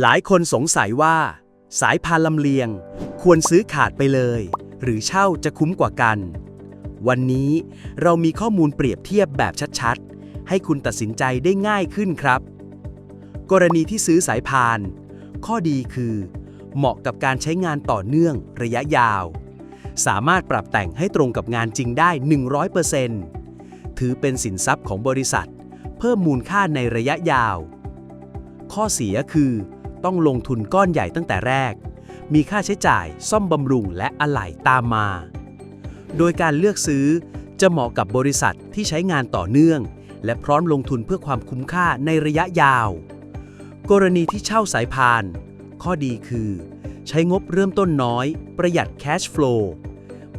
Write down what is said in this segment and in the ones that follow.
หลายคนสงสัยว่า สายพานลำเลียง ควรซื้อขาดไปเลย หรือเช่าจะคุ้มกว่ากัน วันนี้เรามีข้อมูลเปรียบเทียบแบบชัดๆ ให้คุณตัดสินใจได้ง่ายขึ้นครับ กรณีที่ซื้อสายพาน ข้อดีคือ เหมาะกับการใช้งานต่อเนื่องระยะยาว สามารถปรับแต่งให้ตรงกับงานจริงได้ 100%ถือเป็นสินทรัพย์ของบริษัท เพิ่มมูลค่าในระยะยาวข้อเสียคือ ต้องลงทุนก้อนใหญ่ตั้งแต่แรก มีค่าใช้จ่ายซ่อมบำรุงและอะไหล่ตามมา โดยการเลือกซื้อจะเหมาะกับบริษัทที่ใช้งานต่อเนื่อง และพร้อมลงทุนเพื่อความคุ้มค่าในระยะยาว กรณีที่เช่าสายพาน ข้อดีคือ ใช้งบเริ่มต้นน้อย ประหยัด cash flow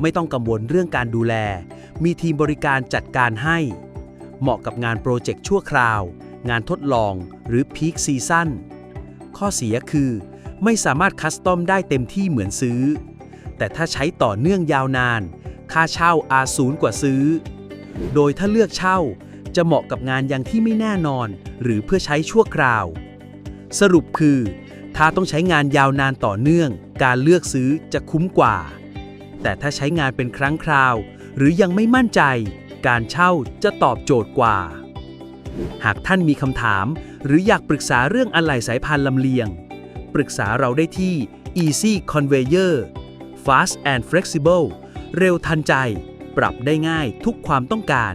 ไม่ต้องกังวลเรื่องการดูแล มีทีมบริการจัดการให้ เหมาะกับงานโปรเจกต์ชั่วคราว งานทดลองหรือ peak season ข้อเสียคือ ไม่สามารถคัสตอมได้เต็มที่เหมือนซื้อ แต่ถ้าใช้ต่อเนื่องยาวนาน ค่าเช่าอาจสูงกว่าซื้อ โดยถ้าเลือกเช่าจะเหมาะกับงานยังที่ไม่แน่นอน หรือเพื่อใช้ชั่วคราว สรุปคือ ถ้าต้องใช้งานยาวนานต่อเนื่อง การเลือกซื้อจะคุ้มกว่า แต่ถ้าใช้งานเป็นครั้งคราว หรือยังไม่มั่นใจ การเช่าจะตอบโจทย์กว่า หากท่านมีคำถาม หรืออยากปรึกษาเรื่องอะไหล่สายพานลำเลียง ปรึกษาเราได้ที่ Easy Conveyor Fast and Flexible เร็วทันใจ ปรับได้ง่ายทุกความต้องการ